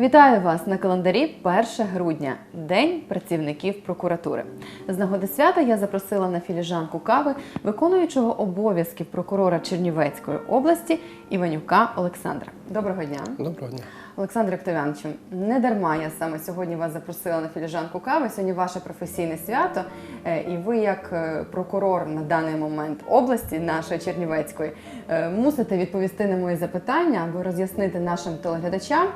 Вітаю вас на календарі 1 грудня, День працівників прокуратури. З нагоди свята я запросила на філіжанку кави виконуючого обов'язків прокурора Чернівецької області Іванюка Олександра. Доброго дня. Доброго дня. Олександр Октавяновичу, не дарма я саме сьогодні вас запросила на філіжанку кави. Сьогодні ваше професійне свято, е, і ви, як е, прокурор на даний момент області нашої Чернівецької, е, мусите відповісти на мої запитання або роз'яснити нашим телеглядачам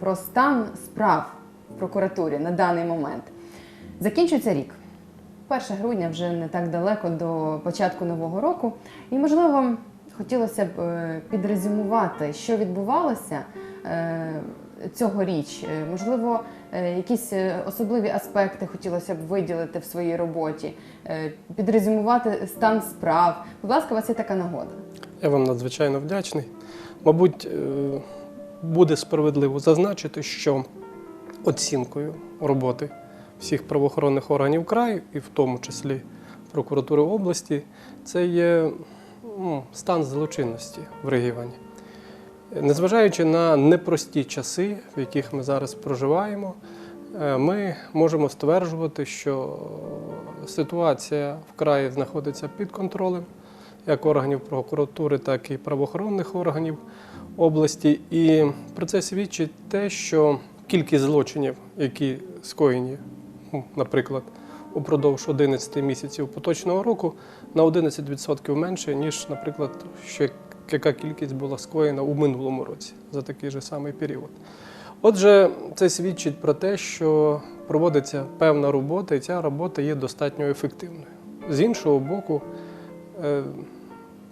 про стан справ в прокуратурі на даний момент. Закінчується рік. 1 грудня вже не так далеко до початку нового року, і можливо хотілося б е, підрезюмувати, що відбувалося е, цьогоріч. Е, Можливо, е, якісь е, особливі аспекти хотілося б виділити в своїй роботі, е, підрезюмувати стан справ. Будь ласка, у вас є така нагода. Я вам надзвичайно вдячний. Мабуть, е, буде справедливо зазначити, що оцінкою роботи всіх правоохоронних органів краю, і в тому числі прокуратури області, це є ну, стан злочинності в регіоні. Незважаючи на непрості часи, в яких ми зараз проживаємо, е, ми можемо стверджувати, що ситуація в краї знаходиться під контролем як органів прокуратури, так і правоохоронних органів області. І про це свідчить те, що кількість злочинів, які скоєні, ну, наприклад, упродовж 11 місяців поточного року, на 11% менше, ніж, наприклад, що яка кількість була скоєна у минулому році за такий же самий період. Отже, це свідчить про те, що проводиться певна робота, і ця робота є достатньо ефективною. З іншого боку, е,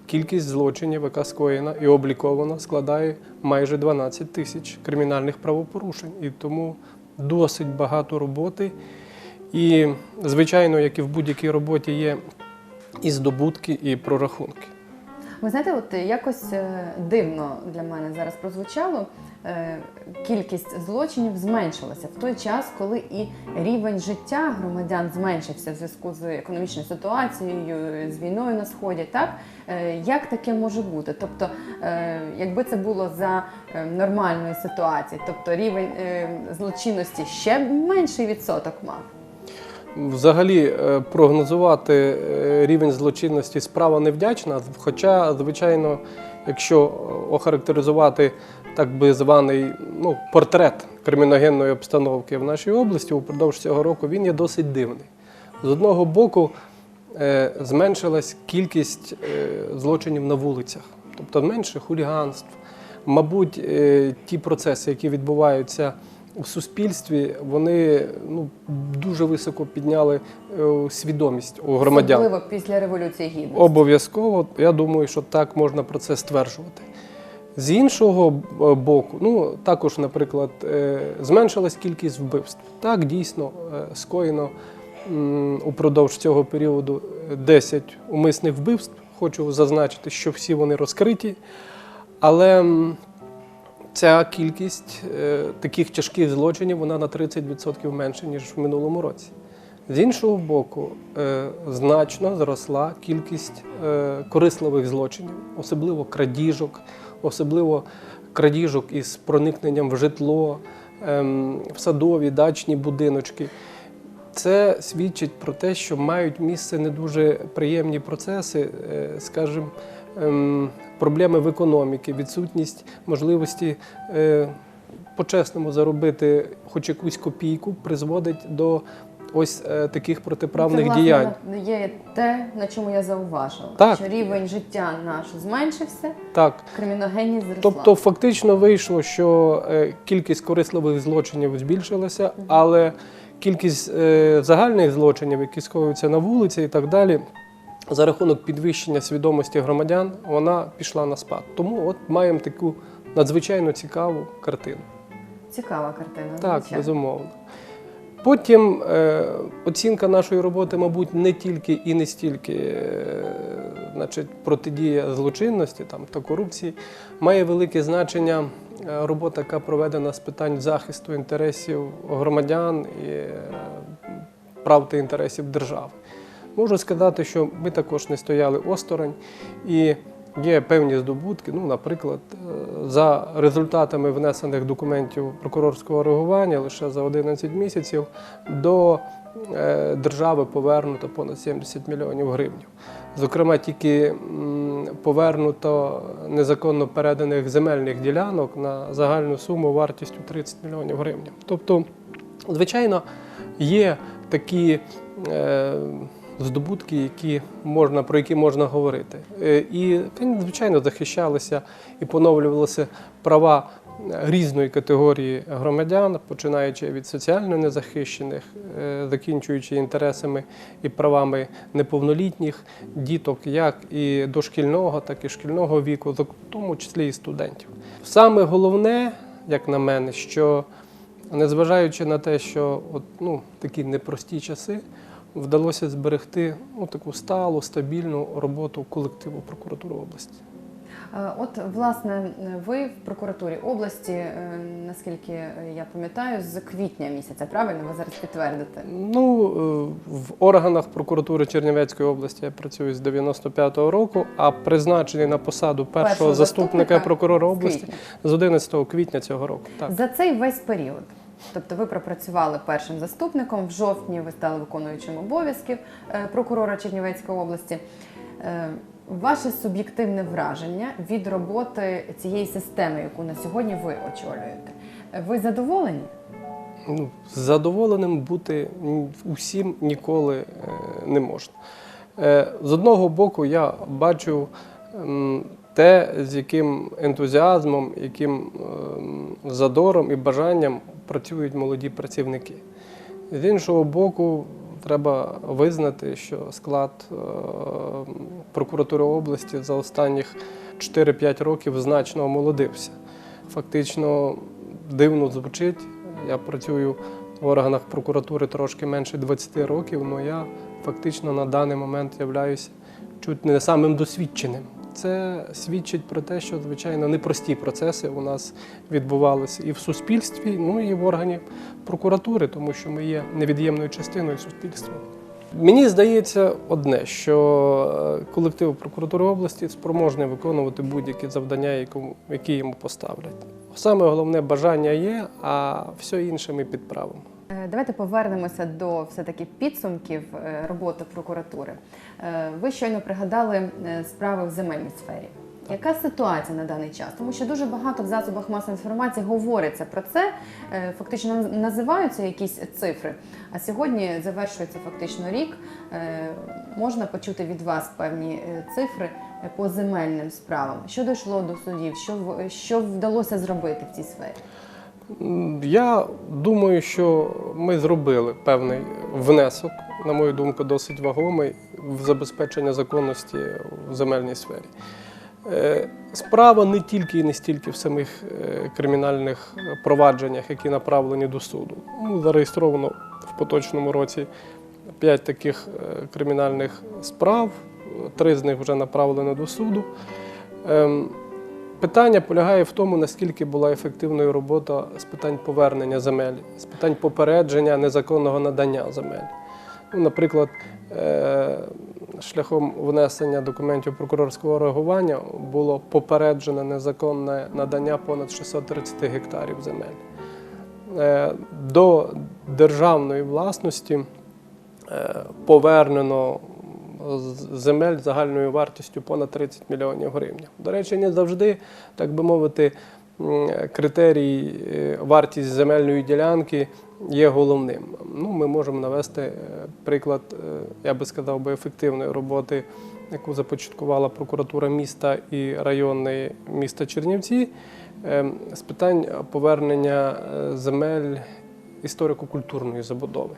кількість злочинів, яка скоєна і облікована, складає майже 12 тисяч кримінальних правопорушень. І тому досить багато роботи. І, звичайно, як і в будь-якій роботі, є і здобутки, і прорахунки. Ви знаєте, от якось е, дивно для мене зараз прозвучало. Е, Кількість злочинів зменшилася в той час, коли і рівень життя громадян зменшився в зв'язку з економічною ситуацією, з війною на сході. Так Е, як таке може бути? Тобто, е, якби це було за нормальної ситуації, тобто рівень злочинності ще менший відсоток мав. Взагалі прогнозувати рівень злочинності справа невдячна. Хоча, звичайно, якщо охарактеризувати так би званий ну, портрет криміногенної обстановки в нашій області упродовж цього року, він є досить дивний. З одного боку, е, зменшилась кількість е, злочинів на вулицях, тобто менше хуліганств. Мабуть, е, ті процеси, які відбуваються у суспільстві, вони ну, дуже високо підняли свідомість у громадян. Особливо після революції гідності. Обов'язково, я думаю, що так можна про це стверджувати. З іншого боку, ну також, наприклад, е, зменшилась кількість вбивств. Так, дійсно, е, скоєно упродовж цього періоду 10 умисних вбивств. Хочу зазначити, що всі вони розкриті, але ця кількість е, таких тяжких злочинів вона на 30% менше, ніж в минулому році. З іншого боку, е, значно зросла кількість е, корисливих злочинів, особливо крадіжок, особливо крадіжок із проникненням в житло, ем, в садові, дачні будиночки. Це свідчить про те, що мають місце не дуже приємні процеси, е, скажімо, ем, проблеми в економіці, відсутність можливості е, по-чесному заробити хоч якусь копійку, призводить до ось е, таких протиправних Це, власне, діянь. є те, на чому я зауважила, Так. що рівень життя наш зменшився, Так. криміногенність зросла. Тобто, фактично вийшло, що е, кількість корисливих злочинів збільшилася, але кількість е, загальних злочинів, які скоюються на вулиці і так далі, за рахунок підвищення свідомості громадян, вона пішла на спад. Тому от маємо таку надзвичайно цікаву картину. Цікава картина. Так, звичайно. безумовно. Потім е, оцінка нашої роботи, мабуть, не тільки і не стільки е, значить, протидія злочинності там, та корупції, має велике значення е, робота, яка проведена з питань захисту інтересів громадян і прав та інтересів держави. Можу сказати, що ми також не стояли осторонь і Є певні здобутки. Ну, наприклад, е, за результатами внесених документів прокурорського реагування лише за 11 місяців до е, держави повернуто понад 70 мільйонів гривень. Зокрема, тільки повернуто незаконно переданих земельних ділянок на загальну суму вартістю 30 мільйонів гривень. Тобто, звичайно, є такі е, здобутки, які можна, про які можна говорити. Е, і, звичайно, захищалися і поновлювалися права різної категорії громадян, починаючи від соціально незахищених, е, закінчуючи інтересами і правами неповнолітніх діток, як і дошкільного, так і шкільного віку, в тому числі і студентів. Саме головне, як на мене, що незважаючи на те, що от, ну, такі непрості часи, вдалося зберегти ну, таку сталу, стабільну роботу колективу прокуратури області. Е, От, власне, ви в прокуратурі області, е, наскільки я пам'ятаю, з квітня місяця, правильно? Ви зараз підтвердите? Ну, е, в органах прокуратури Чернівецької області я працюю з 95-го року, а призначений на посаду першого, Першого заступника, заступника прокурора області квітня. з 11 квітня цього року. Так. За цей весь період. Тобто ви пропрацювали першим заступником, в жовтні ви стали виконуючим обов'язків е, прокурора Чернівецької області. Е, Ваше суб'єктивне враження від роботи цієї системи, яку на сьогодні ви очолюєте. Ви задоволені? Ну, задоволеним бути усім ніколи е, не можна. З одного боку, я бачу те, з яким ентузіазмом, яким ем, задором і бажанням працюють молоді працівники. З іншого боку, треба визнати, що склад е, прокуратури області за останніх 4-5 років значно омолодився. Фактично дивно звучить. Я працюю в органах прокуратури трошки менше 20 років, але я фактично на даний момент являюся чуть не самим досвідченим. Це свідчить про те, що звичайно непрості процеси у нас відбувалися і в суспільстві, ну і в органі прокуратури, тому що ми є невід'ємною частиною суспільства. Мені здається одне, що е, колектив прокуратури області спроможний виконувати будь-які завдання, які йому поставлять. Саме головне бажання є, а все інше ми підправимо. Е, Давайте повернемося до все-таки підсумків е, роботи прокуратури. Е, Ви щойно пригадали справи в земельній сфері. Яка ситуація на даний час? Тому що дуже багато в засобах масової інформації говориться про це, фактично називаються якісь цифри. А сьогодні завершується фактично рік. Можна почути від вас певні цифри по земельним справам. Що дійшло до судів? Що, що вдалося зробити в цій сфері? Я думаю, що ми зробили певний внесок, на мою думку, досить вагомий в забезпечення законності в земельній сфері. Е, Справа не тільки і не стільки в самих е, кримінальних провадженнях, які направлені до суду. Ну, Зареєстровано в поточному році п'ять таких е, кримінальних справ, три з них вже направлені до суду. Питання полягає в тому, наскільки була ефективною робота з питань повернення земель, з питань попередження незаконного надання земель. Ну, наприклад, е, шляхом внесення документів прокурорського реагування було попереджено незаконне надання понад 630 гектарів земель. Е, До державної власності е, повернено земель загальною вартістю понад 30 мільйонів гривень. До речі, не завжди, так би мовити, критерій е, вартість земельної ділянки є головним. Ну, ми можемо навести е, приклад, е, я би сказав, би ефективної роботи, яку започаткувала прокуратура міста і районної міста Чернівці е, з питань повернення земель історико-культурної забудови.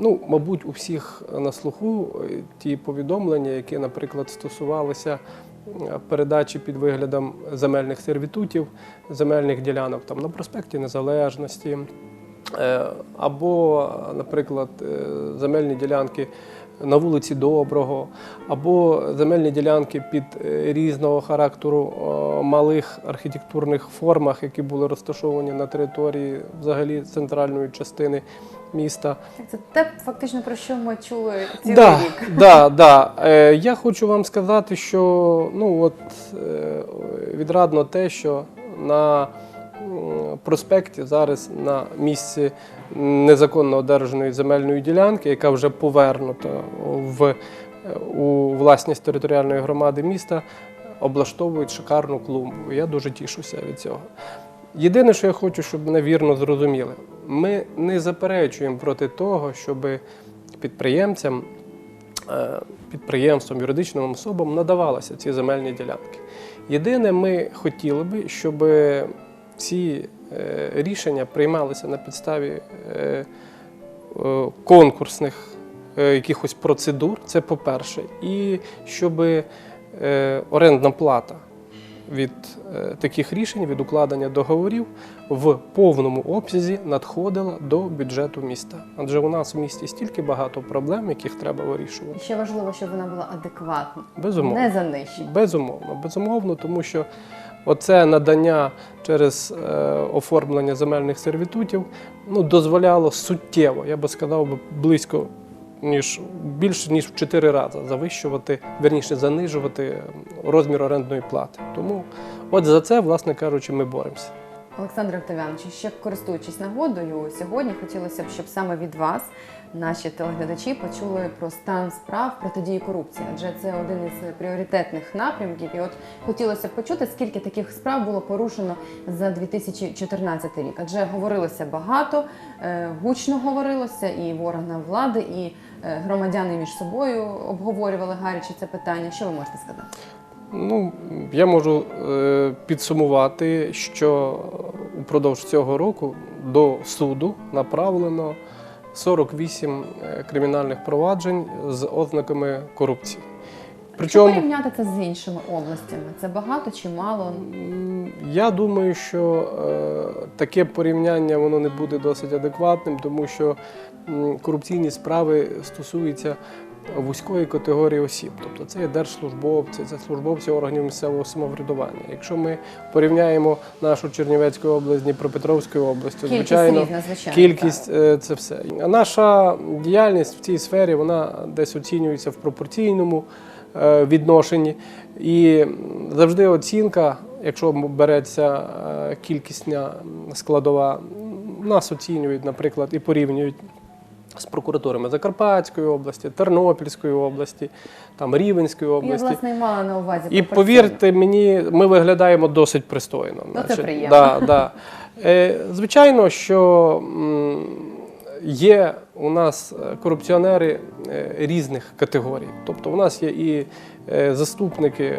Ну, мабуть, у всіх на слуху е, ті повідомлення, які, наприклад, стосувалися е, передачі під виглядом земельних сервітутів, земельних ділянок там на проспекті Незалежності, е, або, наприклад, земельні ділянки на вулиці Доброго, або земельні ділянки під е, різного характеру е, малих архітектурних формах, які були розташовані на території взагалі центральної частини міста. Це те, фактично про що ми чули цілий Да, рік. да, да. Е, я хочу вам сказати, що ну от е, відрадно те, що на проспекті зараз на місці незаконно одержаної земельної ділянки, яка вже повернута в, у власність територіальної громади міста, облаштовують шикарну клумбу. Я дуже тішуся від цього. Єдине, що я хочу, щоб мене вірно зрозуміли, ми не заперечуємо проти того, щоб підприємцям, е, підприємствам, юридичним особам надавалися ці земельні ділянки. Єдине, ми хотіли би, щоб ці е, рішення приймалися на підставі е, конкурсних е, якихось процедур, це по-перше, і щоб орендна плата від таких рішень, від укладення договорів в повному обсязі надходила до бюджету міста. Адже у нас в місті стільки багато проблем, яких треба вирішувати. І ще важливо, щоб вона була адекватна, Безумовно. не занищена. Безумовно, безумовно, тому що оце надання через е, оформлення земельних сервітутів ну, дозволяло суттєво, я би сказав, близько ніж більше ніж в 4 рази завищувати, верніше занижувати розмір орендної плати. Тому от за це, власне кажучи, ми боремося. Олександр Октавянович, ще користуючись нагодою, сьогодні хотілося б, щоб саме від вас наші телеглядачі почули про стан справ протидії корупції, адже це один із пріоритетних напрямків. І от хотілося б почути, скільки таких справ було порушено за 2014 рік. Адже говорилося багато, е, гучно говорилося і в органах влади, і е, громадяни між собою обговорювали гаряче це питання. Що ви можете сказати? Ну, я можу е, підсумувати, що упродовж цього року до суду направлено 48 е, кримінальних проваджень з ознаками корупції. Якщо Причому порівняти це з іншими областями, це багато чи мало? я думаю, що е, таке порівняння воно не буде досить адекватним, тому що корупційні справи стосуються вузької категорії осіб. Тобто це є держслужбовці, це службовці органів місцевого самоврядування. Якщо ми порівняємо нашу Чернівецьку область з Дніпропетровською областю, Кількість звичайно, різна, звичайно. Кількість е, це все. А наша діяльність в цій сфері вона десь оцінюється в пропорційному е, відношенні. І завжди оцінка, якщо береться е, кількісна складова, нас оцінюють, наприклад, і порівнюють. З прокуратурами Закарпатської області, Тернопільської області, там Рівенської області. Я власне мала на увазі І повірте мені, ми виглядаємо досить пристойно. Ну, це приємно. Да, да. Е, звичайно, що є у нас е, корупціонери е, різних категорій. Тобто, у нас є і е, заступники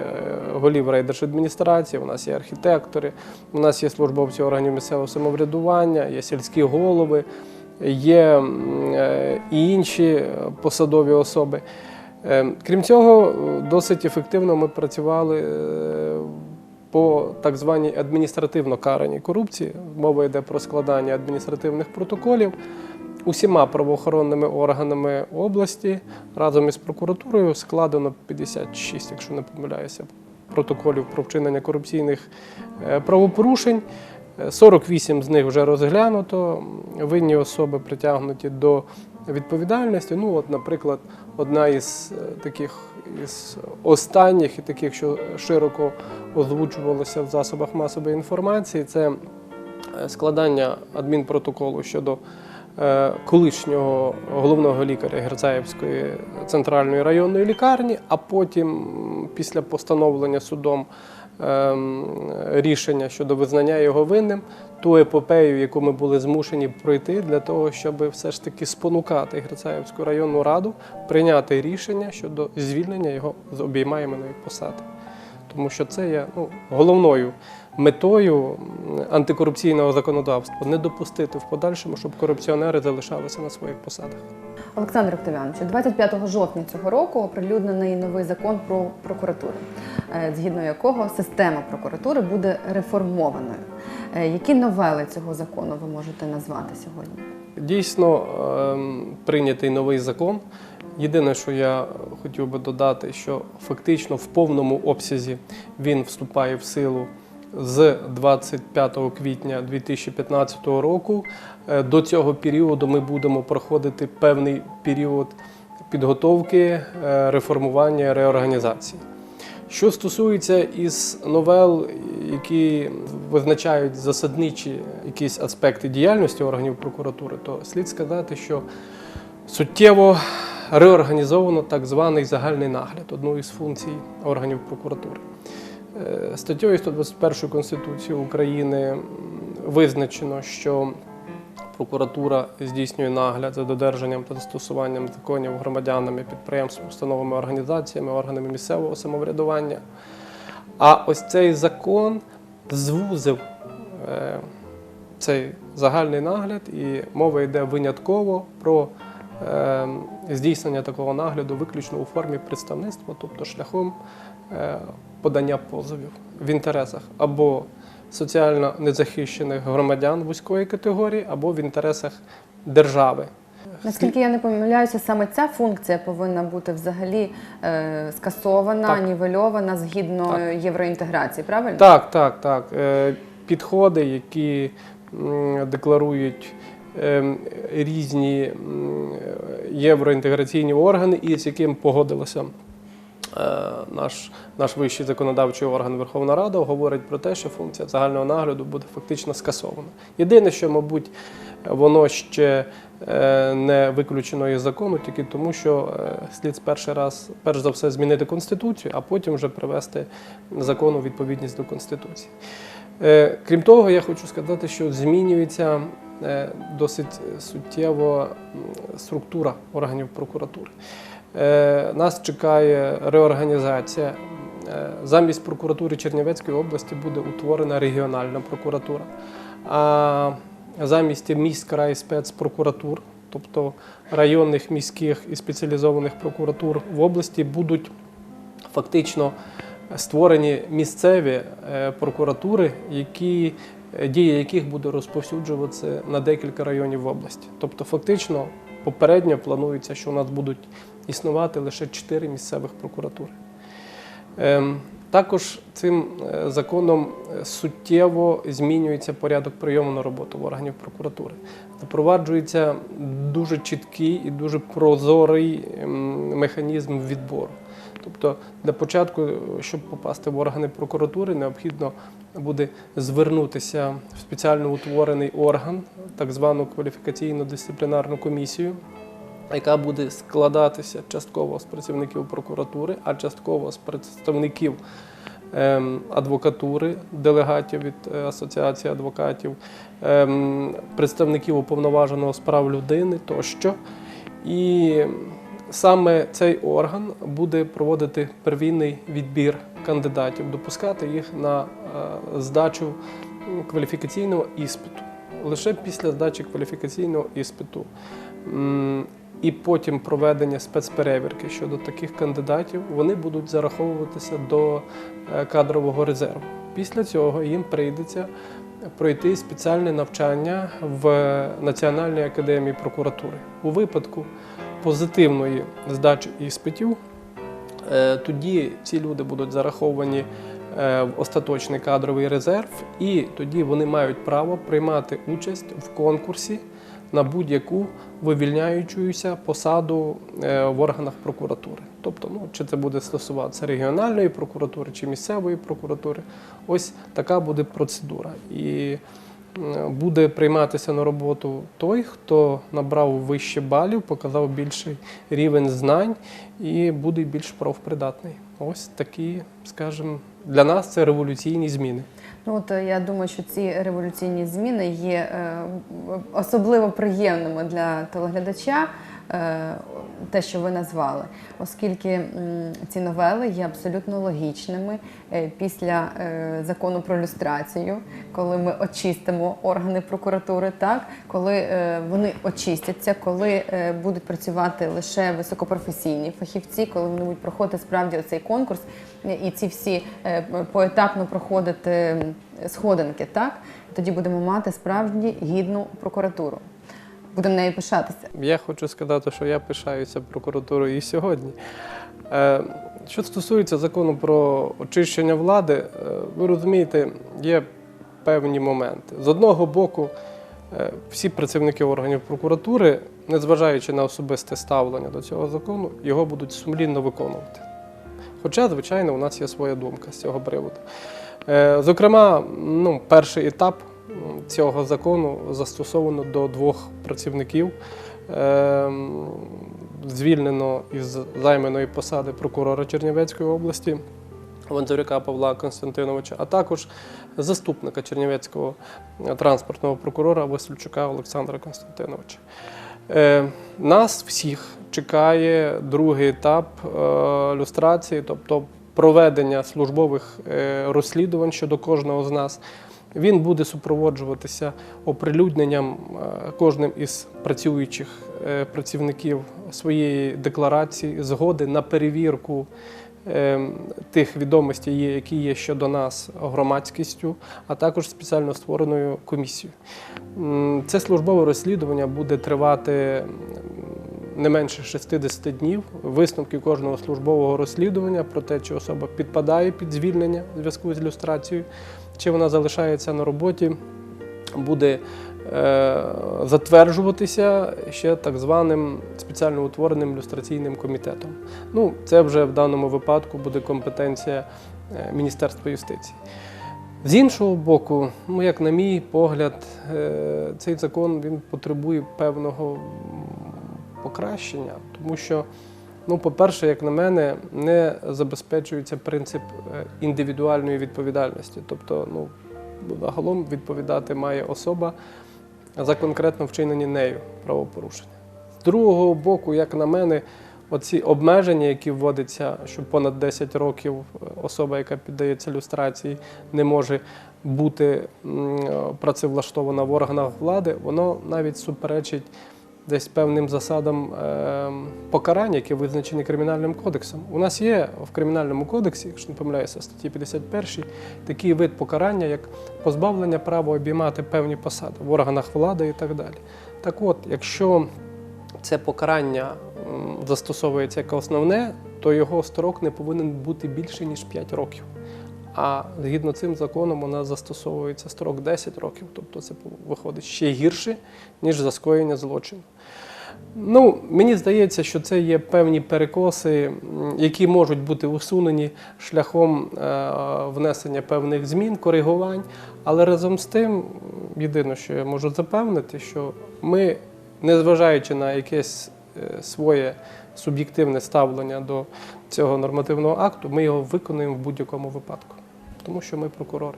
голів райдержадміністрації, у нас є архітектори, у нас є службовці органів місцевого самоврядування, є сільські голови, є е, і інші посадові особи. Е, Крім цього, досить ефективно ми працювали е, по так званій адміністративно караній корупції. Мова йде про складання адміністративних протоколів усіма правоохоронними органами області разом із прокуратурою складено 56, якщо не помиляюся, протоколів про вчинення корупційних правопорушень. Е, 48 з них вже розглянуто. Винні особи притягнуті до відповідальності. Ну, от, наприклад, одна із е, таких із останніх і таких, що широко озвучувалося в засобах масової інформації, це е, складання адмінпротоколу щодо е, колишнього головного лікаря Герцаївської центральної районної лікарні, а потім після постановлення судом рішення щодо визнання його винним, ту епопею, яку ми були змушені пройти для того, щоб все ж таки спонукати Грицаївську районну раду прийняти рішення щодо звільнення його з обіймаємої посади. Тому що це є ну, головною метою антикорупційного законодавства не допустити в подальшому, щоб корупціонери залишалися на своїх посадах. Олександр Октавянович, 25 жовтня цього року оприлюднений новий закон про прокуратуру, е, згідно якого система прокуратури буде реформованою. Е, Які новели цього закону ви можете назвати сьогодні? Дійсно ем, прийнятий новий закон, Єдине, що я хотів би додати, що фактично в повному обсязі він вступає в силу з 25 квітня 2015 року. Е, До цього періоду ми будемо проходити певний період підготовки, е, реформування, реорганізації. Що стосується із новел, які визначають засадничі якісь аспекти діяльності органів прокуратури, то слід сказати, що суттєво реорганізовано так званий загальний нагляд, одну із функцій органів прокуратури. Е, Статтею 121 Конституції України визначено, що прокуратура здійснює нагляд за додержанням та застосуванням законів громадянами, підприємствами, установами, організаціями, органами місцевого самоврядування. А ось цей закон звузив е, цей загальний нагляд, і мова йде винятково про здійснення такого нагляду виключно у формі представництва, тобто шляхом е, подання позовів в інтересах або соціально незахищених громадян вузької категорії, або в інтересах держави. Наскільки я не помиляюся, саме ця функція повинна бути взагалі е, скасована, Так. нівельована згідно Так. євроінтеграції, правильно? Так, так, так. Е, Підходи, які декларують різні євроінтеграційні органи, і з яким погодилося е, наш, наш вищий законодавчий орган Верховна Рада, говорить про те, що функція загального нагляду буде фактично скасована. Єдине, що, мабуть, воно ще е, не виключено із закону, тільки тому, що е, слід перший раз, перш за все, змінити конституцію, а потім вже привести закон у відповідність до конституції. Крім того, я хочу сказати, що змінюється досить суттєво структура органів прокуратури. Е, Нас чекає реорганізація. Е, Замість прокуратури Чернівецької області буде утворена регіональна прокуратура. А замість міськ край спецпрокуратур, тобто районних, міських і спеціалізованих прокуратур в області, будуть фактично створені місцеві е, прокуратури, які, е, дія яких буде розповсюджуватися на декілька районів в області. Тобто, фактично, попередньо планується, що у нас будуть існувати лише чотири місцевих прокуратури. Ем, Також цим е, законом е, суттєво змінюється порядок прийому на роботу в органів прокуратури. Запроваджується дуже чіткий і дуже прозорий ем, механізм відбору. Тобто для початку, щоб попасти в органи прокуратури, необхідно буде звернутися в спеціально утворений орган, так звану кваліфікаційно-дисциплінарну комісію, яка буде складатися частково з працівників прокуратури, а частково з представників ем, адвокатури, делегатів від е, Асоціації адвокатів, ем, представників уповноваженого з прав людини тощо. І саме цей орган буде проводити первинний відбір кандидатів, допускати їх на е, здачу кваліфікаційного іспиту. Лише після здачі кваліфікаційного іспиту і потім проведення спецперевірки щодо таких кандидатів, вони будуть зараховуватися до е, кадрового резерву. Після цього їм прийдеться пройти спеціальне навчання в Національній академії прокуратури. У випадку позитивної здачі іспитів, е, тоді ці люди будуть зараховані е, в остаточний кадровий резерв, і тоді вони мають право приймати участь в конкурсі на будь-яку вивільняючуся посаду е, в органах прокуратури. Тобто, ну, чи це буде стосуватися регіональної прокуратури чи місцевої прокуратури, ось така буде процедура. І буде прийматися на роботу той, хто набрав вище балів, показав більший рівень знань і буде більш профпридатний. Ось такі, скажімо, для нас це революційні зміни. Ну от е, я думаю, що ці революційні зміни є е, особливо приємними для телеглядача. Е, Те, що ви назвали, оскільки ці новели є абсолютно логічними е, після е, закону про люстрацію, коли ми очистимо органи прокуратури, так? Коли вони очистяться, коли будуть працювати лише високопрофесійні фахівці, коли вони будуть проходити справді оцей конкурс і ці всі поетапно проходити сходинки, так? Тоді будемо мати справді гідну прокуратуру. Будемо нею пишатися. Я хочу сказати, що я пишаюся прокуратурою і сьогодні. Е, Що стосується закону про очищення влади, е, ви розумієте, є певні моменти. З одного боку, е, всі працівники органів прокуратури, незважаючи на особисте ставлення до цього закону, його будуть сумлінно виконувати. Хоча, звичайно, у нас є своя думка з цього приводу. Зокрема, ну, перший етап цього закону застосовано до двох працівників. Ем, Звільнено із займаної посади прокурора Чернівецької області Ванзуряка Павла Константиновича, а також заступника Чернівецького транспортного прокурора Васильчука Олександра Константиновича. Е, Нас всіх чекає другий етап е, люстрації, тобто проведення службових е, розслідувань щодо кожного з нас. Він буде супроводжуватися оприлюдненням е, кожним із працюючих е, працівників своєї декларації, згоди на перевірку е, тих відомостей, які є щодо нас громадськістю, а також спеціально створеною комісією. Це службове розслідування буде тривати не менше 60 днів. Висновки кожного службового розслідування про те, чи особа підпадає під звільнення в зв'язку з ілюстрацією, чи вона залишається на роботі, буде е, затверджуватися ще так званим спеціально утвореним люстраційним комітетом. Ну, це вже в даному випадку буде компетенція е, Міністерства юстиції. З іншого боку, ну як на мій погляд, е, цей закон він потребує певного покращення, тому що, ну, по-перше, як на мене, не забезпечується принцип е, індивідуальної відповідальності. Тобто, ну, загалом відповідати має особа за конкретно вчинені нею правопорушення. З другого боку, як на мене, оці обмеження, які вводяться, що понад 10 років е, особа, яка піддається люстрації, не може бути е, працевлаштована в органах влади, воно навіть суперечить десь певним засадам е, покарання, які визначені кримінальним кодексом. У нас є в кримінальному кодексі, якщо не помиляюся, статті 51, такий вид покарання, як позбавлення права обіймати певні посади в органах влади і так далі. Так от, якщо це покарання застосовується як основне, то його строк не повинен бути більше, ніж 5 років. А згідно цим законом нас застосовується строк 10 років, тобто це виходить ще гірше, ніж за скоєння злочину. Ну, мені здається, що це є певні перекоси, які можуть бути усунені шляхом е, внесення певних змін, коригувань. Але разом з тим, єдине, що я можу запевнити, що ми, незважаючи на якесь е, своє суб'єктивне ставлення до цього нормативного акту, ми його виконуємо в будь-якому випадку, тому що ми прокурори.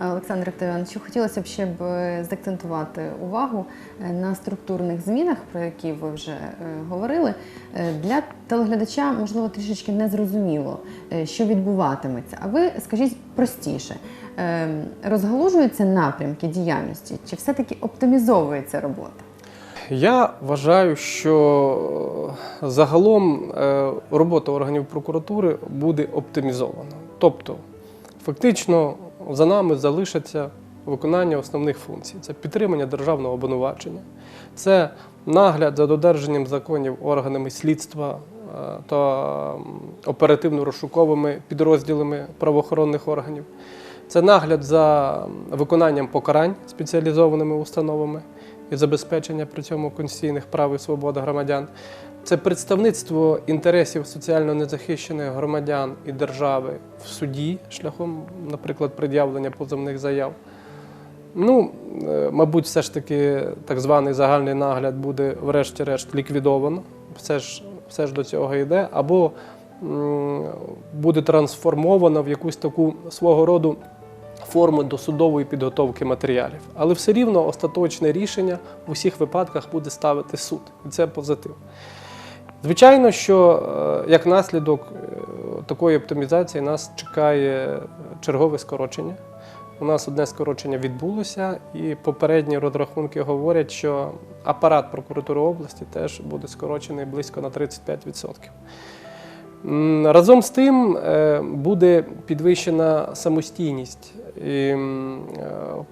Олександр Іванович, хотілося б ще б е, заакцентувати увагу е, на структурних змінах, про які ви вже е, говорили. Для телеглядача, можливо, трішечки незрозуміло, що відбуватиметься. А ви скажіть простіше, розгалужуються напрямки діяльності, чи все-таки оптимізовується робота? Я вважаю, що загалом робота органів прокуратури буде оптимізована. Тобто, фактично, за нами залишиться виконання основних функцій: це підтримання державного обвинувачення, це нагляд за додержанням законів органами слідства е, та оперативно-розшуковими підрозділами правоохоронних органів. Це нагляд за виконанням покарань спеціалізованими установами і забезпечення при цьому конституційних прав і свобод громадян. Це представництво інтересів соціально незахищених громадян і держави в суді шляхом, наприклад, пред'явлення позовних заяв. Ну, е, мабуть, все ж таки так званий загальний нагляд буде врешті-решт ліквідовано. Все ж, все ж до цього йде, або буде трансформовано в якусь таку свого роду форму досудової підготовки матеріалів. Але все рівно остаточне рішення в усіх випадках буде ставити суд. І це позитив. Звичайно, що е, як наслідок е, такої оптимізації нас чекає чергове скорочення. У нас одне скорочення відбулося, і попередні розрахунки говорять, що апарат прокуратури області теж буде скорочений близько на 35%. Разом з тим е, буде підвищена самостійність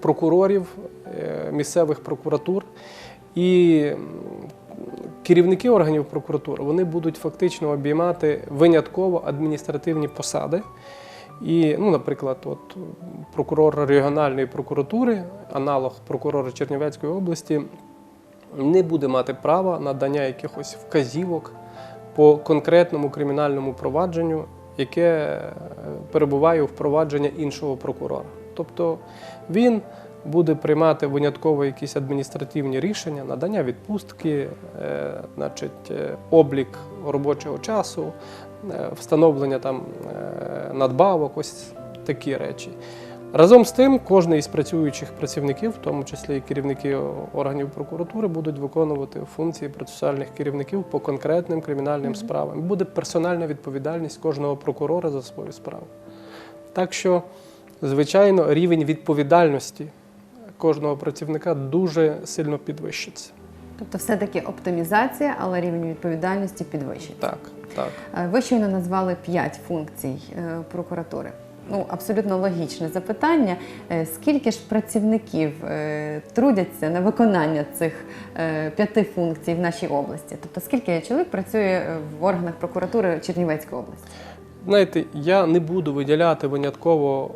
прокурорів, місцевих прокуратур. І керівники органів прокуратури вони будуть фактично обіймати винятково адміністративні посади. І, ну, наприклад, от прокурор регіональної прокуратури, аналог прокурора Чернівецької області, не буде мати права надання якихось вказівок по конкретному кримінальному провадженню, яке е, перебуває у впровадження іншого прокурора. Тобто він буде приймати винятково якісь адміністративні рішення, надання відпустки, е, значить, е, облік робочого часу, е, встановлення там надбавок, ось такі речі. Разом з тим, кожен із працюючих працівників, в тому числі і керівники органів прокуратури, будуть виконувати функції процесуальних керівників по конкретним кримінальним справам. Буде персональна відповідальність кожного прокурора за свою справу. Так що, звичайно, рівень відповідальності кожного працівника дуже сильно підвищиться. Тобто, все-таки оптимізація, але рівень відповідальності підвищить. Так, так. Е, Ви щойно назвали п'ять функцій е, прокуратури. Ну, абсолютно логічне запитання. Е, Скільки ж працівників трудяться на виконання цих п'яти функцій в нашій області? Тобто, скільки чоловік працює в органах прокуратури Чернівецької області? Знаєте, я не буду виділяти винятково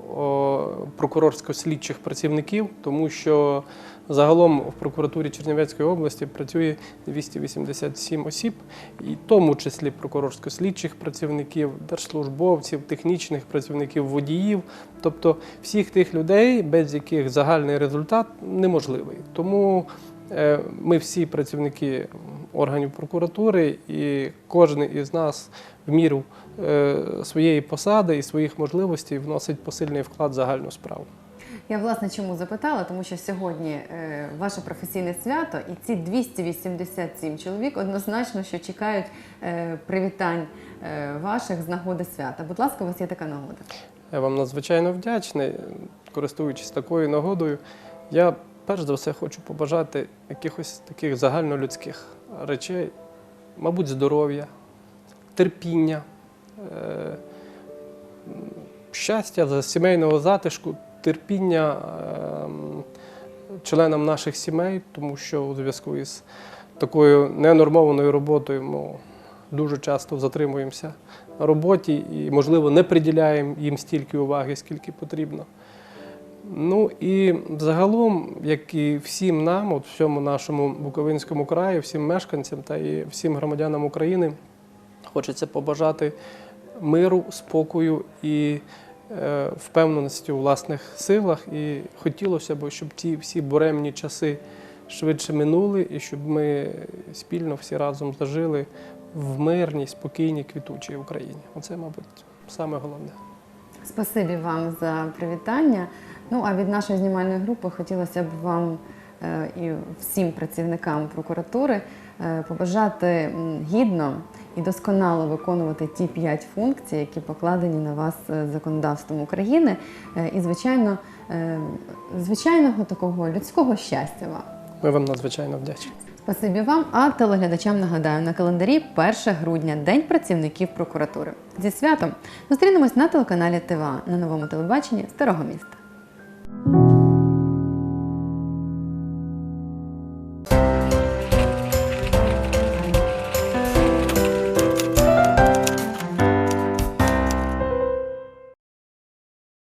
прокурорсько-слідчих працівників, тому що загалом в прокуратурі Чернівецької області працює 287 осіб, і в тому числі прокурорсько-слідчих працівників, держслужбовців, технічних працівників, водіїв, тобто всіх тих людей, без яких загальний результат неможливий. Тому е, ми всі працівники органів прокуратури, і кожен із нас в міру своєї посади і своїх можливостей вносить посильний вклад в загальну справу. Я власне чому запитала, тому що сьогодні е, ваше професійне свято, і ці 287 чоловік однозначно що чекають е, привітань е, ваших з нагоди свята. Будь ласка, у вас є така нагода. Я вам надзвичайно вдячний. Користуючись такою нагодою, я перш за все хочу побажати якихось таких загальнолюдських речей, мабуть, здоров'я, терпіння, е, щастя, за сімейного затишку, терпіння ем, членам наших сімей, тому що у зв'язку із такою ненормованою роботою ми дуже часто затримуємося на роботі і, можливо, не приділяємо їм стільки уваги, скільки потрібно. Ну і загалом, як і всім нам, от всьому нашому Буковинському краї, всім мешканцям та і всім громадянам України, хочеться побажати миру, спокою і е, впевненості у власних силах. І хотілося б, щоб ті всі буремні часи швидше минули, і щоб ми спільно всі разом зажили в мирній, спокійній, квітучій Україні. Оце, мабуть, саме головне. Спасибі вам за привітання. Ну а від нашої знімальної групи хотілося б вам е, і всім працівникам прокуратури е, побажати гідно і досконало виконувати ті п'ять функцій, які покладені на вас е, законодавством України. Е, І, звичайно, е, звичайного такого людського щастя вам. Ми вам надзвичайно вдячні. Спасибі вам, а телеглядачам нагадаю на календарі 1 грудня, День працівників прокуратури. Зі святом зустрінемось на телеканалі ТВА на новому телебаченні Старого міста.